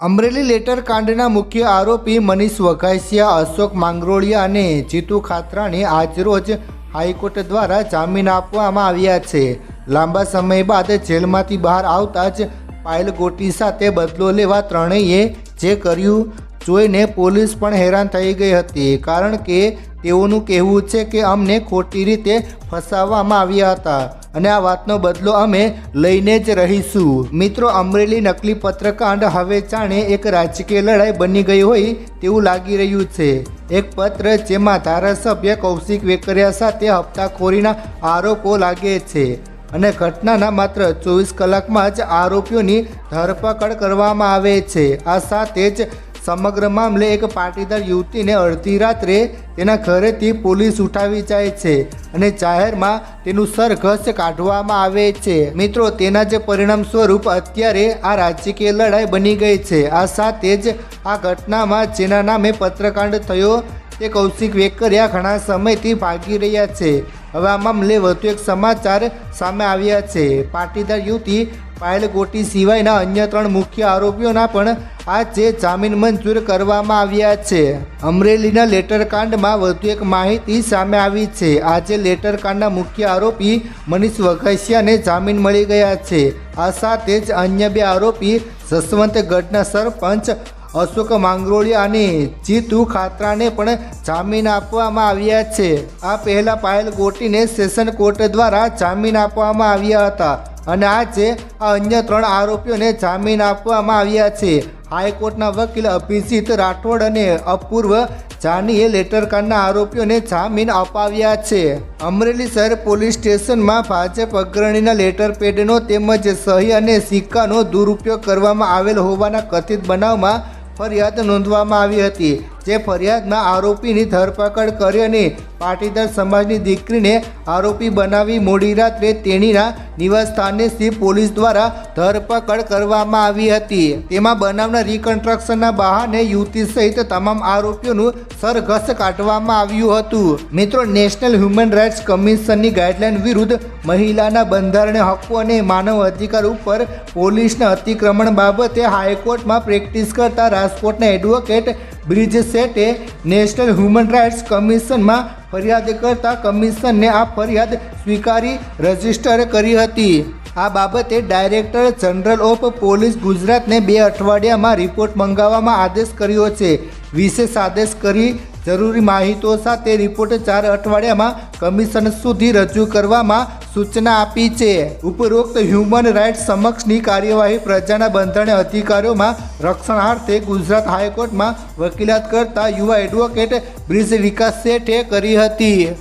Amreli letter કાંડના મુખ્ય આરોપી મનીષ વઘાસિયા, અશોક માંગરોળિયા અને જીતુ ખાત્રાને આજરોજ હાઈકોર્ટ દ્વારા જામીન આપવામાં આવ્યા છે. લાંબા સમય બાદ જેલમાંથી બહાર આવતા જ પાયલ ગોટી સાથે બદલો લેવા ત્રણેયે જે કર્યું જોઈને પોલીસ પણ હેરાન થઈ ગઈ હતી, કારણ કે તેઓનું કહેવું છે કે અમને ખોટી રીતે ફસાવવામાં આવ્યા હતા. અને આ વાતનો બદલો અમે લઈને જ રહીશું. મિત્રો, અમરેલી નકલી પત્રકાંડ હવે જાણે એક રાજકીય લડાઈ બની ગઈ હોય તેવું લાગી રહ્યું છે. એક પત્ર જેમાં ધારાસભ્ય કૌશિક વેકરિયા સાથે હપ્તાખોરીના આરોપો લાગે છે. અને ઘટનાના માત્ર ચોવીસ કલાકમાં જ આરોપીઓની ધરપકડ કરવામાં આવે છે. આ સાથે જ સમગ્ર મામલે એક પાટીદાર યુવતીને અડધી રાત્રે તેના ઘરેથી પોલીસ ઉઠાવી જાય છે અને જાહેરમાં તેનું સરઘસ કાઢવામાં આવે છે. મિત્રો, તેના જ પરિણામ સ્વરૂપ અત્યારે આ રાજકીય લડાઈ બની ગઈ છે. આ સાથે જ આ ઘટનામાં જેના નામે પત્રકાંડ થયો, તે કૌશિક વેકરિયા ઘણા સમયથી ભાગી રહ્યા છે. હવે આ મામલે વધુ એક સમાચાર સામે આવ્યા છે. પાટીદાર યુવતી પાયલ ગોટી સિવાયના અન્ય ત્રણ મુખ્ય આરોપીઓના પણ આજે જામીન મંજૂર કરવામાં આવ્યા છે. અમરેલીના લેટર કાંડમાં વધુ એક માહિતી સામે આવી છે. આજે લેટર કાંડના મુખ્ય આરોપી મનીષ વઘાસિયાને જામીન મળી ગયા છે. આ સાથે જ અન્ય બે આરોપી જસવંત ગઢના સરપંચ અશોક માંગરોળિયા અને જીતુ ખાતરાને પણ જામીન આપવામાં આવ્યા છે. આ પહેલા પાયલ ગોટીને સેશન કોર્ટ દ્વારા જામીન આપવામાં આવ્યા હતા. અને આજે આ અન્ય ત્રણ આરોપીઓને જામીન આપવામાં આવ્યા છે. હાઈકોર્ટના વકીલ અભિજીત રાઠોડ અને અપૂર્વ જાનીએ લેટરકારના આરોપીઓને જામીન અપાવ્યા છે. અમરેલી શહેર પોલીસ સ્ટેશનમાં ભાજપ અગ્રણીના લેટર પેડનો તેમજ સહી અને સિક્કાનો દુરુપયોગ કરવામાં આવેલ હોવાના કથિત બનાવમાં ફરિયાદ નોંધવામાં આવી હતી. જે ફરિયાદમાં આરોપીની ધરપકડ કરી અને પાટીદાર સમાજની દીકરીને આરોપી બનાવી મોડી રાત્રે તેણીના નિવાસ સ્થિત પોલીસ દ્વારા ધરપકડ કરવામાં આવી હતી. તેમાં બનાવના રિકન્સ્ટ્રક્શનના બહાને યુવતી સહિત તમામ આરોપીઓનું સરઘસ કાઢવામાં આવ્યું હતું. મિત્રો નેશનલ હ્યુમન રાઇટ્સ કમિશનની ગાઈડલાઇન વિરુદ્ધ મહિલાના બંધારણીય હક્કો અને માનવ અધિકાર ઉપર પોલીસના અતિક્રમણ બાબતે હાઈકોર્ટમાં પ્રેક્ટિસ કરતા રાજકોટના એડવોકેટ બ્રિજ સેટે નેશનલ હ્યુમન રાઇટ્સ કમિશનમાં ફરિયાદ કરતા કમિશનને આ ફરિયાદ સ્વીકારી રજિસ્ટર કરી હતી. આ બાબતે ડાયરેક્ટર જનરલ ઓફ પોલીસ ગુજરાતને બે અઠવાડિયામાં રિપોર્ટ મંગાવવામાં આદેશ કર્યો છે. વિશેષ આદેશ કરી જરૂરી માહિતીઓ સાથે રિપોર્ટ ચાર અઠવાડિયામાં કમિશન સુધી રજૂ કરવામાં સૂચના આપી છે. ઉપરોક્ત હ્યુમન રાઇટ્સ સમક્ષની કાર્યવાહી પ્રજાના બંધારણીય અધિકારોમાં રક્ષણાર્થે ગુજરાત હાઈકોર્ટમાં વકીલાત કરતા યુવા એડવોકેટ બ્રિજ વિકાસ શેઠે કરી હતી.